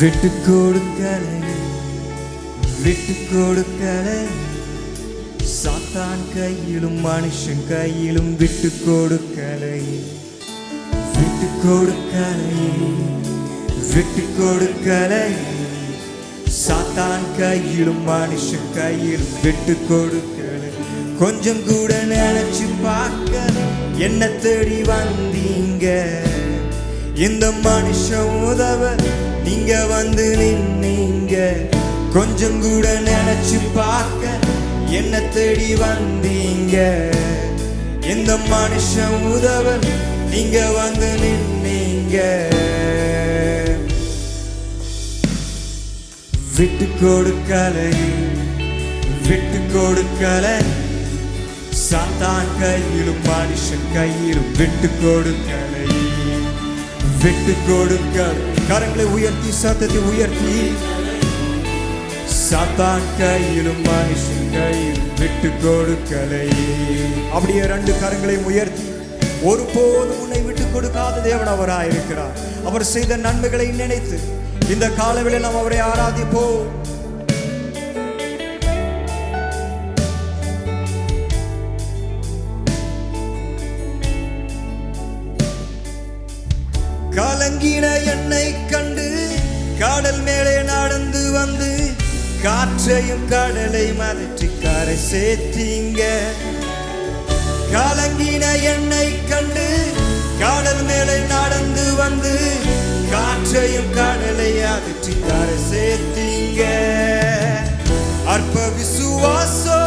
விட்டு கொடுக்கலை விட்டு கொடுக்கலை சாத்தான் கையிலும் மனுஷன் கையிலும் விட்டு கொடுக்கலை விட்டு கொடுக்கலை விட்டு கொடுக்கலை சாத்தான் கையிலும் மனுஷன் கையிலும் விட்டு கொடுக்கலை கொஞ்சம் கூட நினைச்சு பார்க்க என்ன தேடி வந்தீங்க. இந்த மனுஷன் உதவ நீங்க வந்து நின்னீங்க. கொஞ்சம் கூட நினைச்சு பார்க்க என்ன தேடி வந்தீங்க. இந்த மனுஷன் உதவ நீங்க வந்து நின்னீங்க. விட்டு கொடுக்கலை விட்டு கொடுக்கலை சாத்தான் கையிலும் மனுஷன் கையிலும் விட்டு கொடுக்கலை விட்டு கொடுக்க. கரங்களை உயர்த்தி சத்தத்தை உயர்த்தி. சாத்தான் கையிலும் மனுஷன் கையிலும் விட்டு கொடுக்கலை. அப்படியே ரெண்டு கரங்களையும் உயர்த்தி ஒருபோதும் உன்னை விட்டு கொடுக்காத தேவன் அவராயிருக்கிறார். அவர் செய்த நன்மைகளை நினைத்து இந்த காலவில் நாம் அவரை ஆராதிப்போம். கலங்கின என்னை கண்டு கடல் மேலே நடந்து வந்து காற்றையும் கடலை மதற்றி கரை சேர்த்தீங்க. கலங்கின என்னை கண்டு கடல் மேலே நடந்து வந்து காற்றையும் கடலை அதற்றி கரை சேர்த்தீங்க. அற்ப விசுவாசம்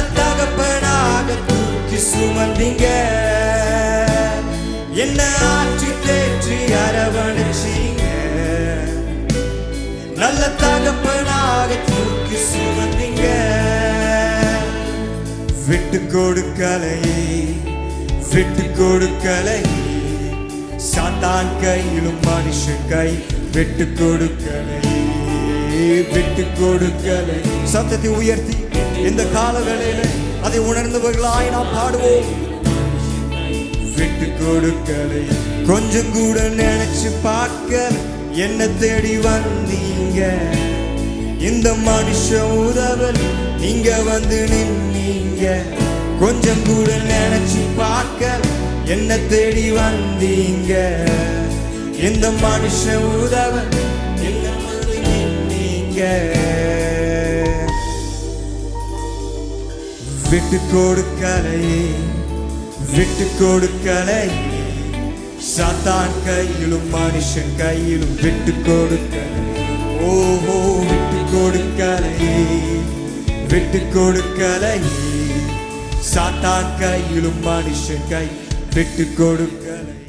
நல்ல தகப்பனாக தூக்கி சுமந்தீங்க. என்ன ஆற்றி தேற்றி அரவணைச்சீங்க. நல்ல தகப்பனாக தூக்கி சுமந்தீங்க. விட்டு கொடுக்கலையே விட்டு கொடுக்கலையே சாத்தான் கையிலும் மனுஷன் கை விட்டு கொடுக்கலையே விட்டு கொடுக்கலை சத்தத்தை உயர்த்தி இந்த கால வேளையில அதை உணர்ந்தவர்களாய் நாம் பாடுவோம். விட்டு கொடுக்கலை. கொஞ்சம் கூட நினைச்சு பார்க்க என்ன தேடி வந்தீங்க. இந்த மனுஷ உதவல் நீங்க வந்து நின்னீங்க. கொஞ்சம் கூட நினைச்சு பார்க்க என்ன தேடி வந்தீங்க. இந்த மனுஷ உதவல் என்ன வந்து நின்னீங்க. விட்டு கொடுக்கலையே விட்டு கொடுக்கலையே சாத்தான் கையிலும் மனுஷன் கையிலும் விட்டு கொடுக்க ஓஹோ விட்டு கொடுக்கலையே விட்டு கொடுக்கலையே சாத்தான் கையிலும் மனுஷன் கை விட்டு கொடுக்கலை